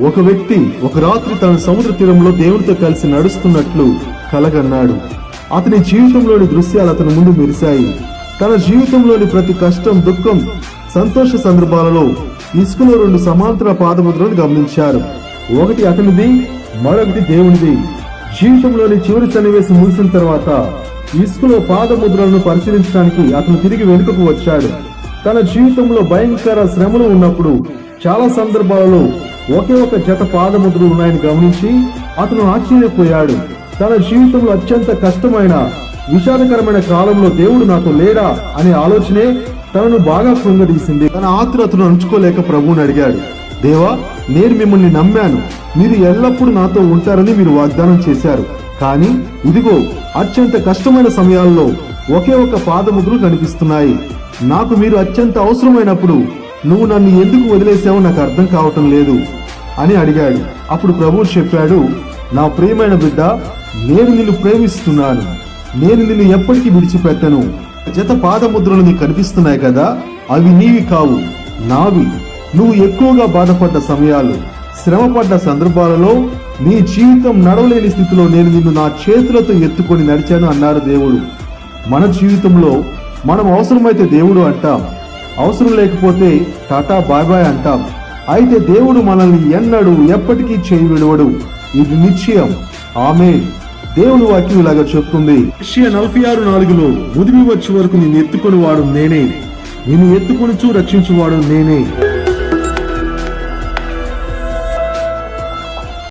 ఒక వ్యక్తి ఒక రాత్రి తన సముద్ర తీరంలో దేవునితో కలిసి నడుస్తున్నట్లు కలగన్నాడు. అతని జీవితంలోని దృశ్యాలు అతని ముందు మెరిశాయి. తన జీవితంలోని ప్రతి కష్టం దుఃఖం సంతోష సందర్భాలలో ఇసుకలో రెండు సమాంతర పాదముద్రలను గమనించారు. ఒకటి అతనిది మరొకటి దేవునిది. జీవితంలోని చివరి సన్నివేశం ముగిసిన తర్వాత ఇసుకలో పాదముద్రలను పరిశీలించడానికి అతను తిరిగి వెనుకకు వచ్చాడు. తన జీవితంలో భయంకర శ్రమలు ఉన్నప్పుడు చాలా సందర్భాలలో ఒకే ఒక జత పాదముద్రలు ఉన్నాయని గమనించి అతను ఆశ్చర్యపోయాడు. తన జీవితంలో అత్యంత కష్టమైన విషాదకరమైన కాలంలో దేవుడు నాతో లేడా అనే ఆలోచనే తనను బాగా కృంగదీసింది. తన ఆతురతను అంచుకోలేక ప్రభువుని అడిగాడు దేవా నేను మిమ్మల్ని నమ్మాను. మీరు ఎల్లప్పుడూ నాతో ఉంటారని మీరు వాగ్దానం చేశారు. కానీ ఇదిగో అత్యంత కష్టమైన సమయాల్లో ఒకే ఒక పాదముద్రలు కనిపిస్తున్నాయి. నాకు మీరు అత్యంత అవసరమైనప్పుడు నువ్వు నన్ను ఎందుకు వదిలేసావో నాకు అర్థం కావటం లేదు. అని అడిగాడు. అప్పుడు ప్రభు చెప్పాడు నా ప్రియమైన బిడ్డ నేను నిన్ను ప్రేమిస్తున్నాను. నేను నిన్ను ఎప్పటికీ విడిచిపెట్టను. జత పాదముద్రలు నీకు కనిపిస్తున్నాయి కదా అవి నీవి కావు నావి. నువ్వు ఎక్కువగా బాధపడ్డ సమయాలు శ్రమపడ్డ సందర్భాలలో నీ జీవితం నడవలేని స్థితిలో నేను నిన్ను నా చేతులతో ఎత్తుకొని నడిచాను అన్నారు దేవుడు. మన జీవితంలో మనం అవసరమైతే దేవుడు అంటాం. అవసరం లేకపోతే టాటా బాయ్ బాయ్ అంటాం. అయితే దేవుడు మనల్ని ఎన్నడూ ఎప్పటికీ చేయి విడవడు. ఇది నిశ్చయం. ఆమె దేవుని వాక్యం ఇలాగా చెప్తుంది. నలభై ఆరు నాలుగులో ముదిమి వచ్చే వరకు నేను ఎత్తుకొని వాడు నేనే. నిన్ను ఎత్తుకొని రక్షించువాడు నేనే.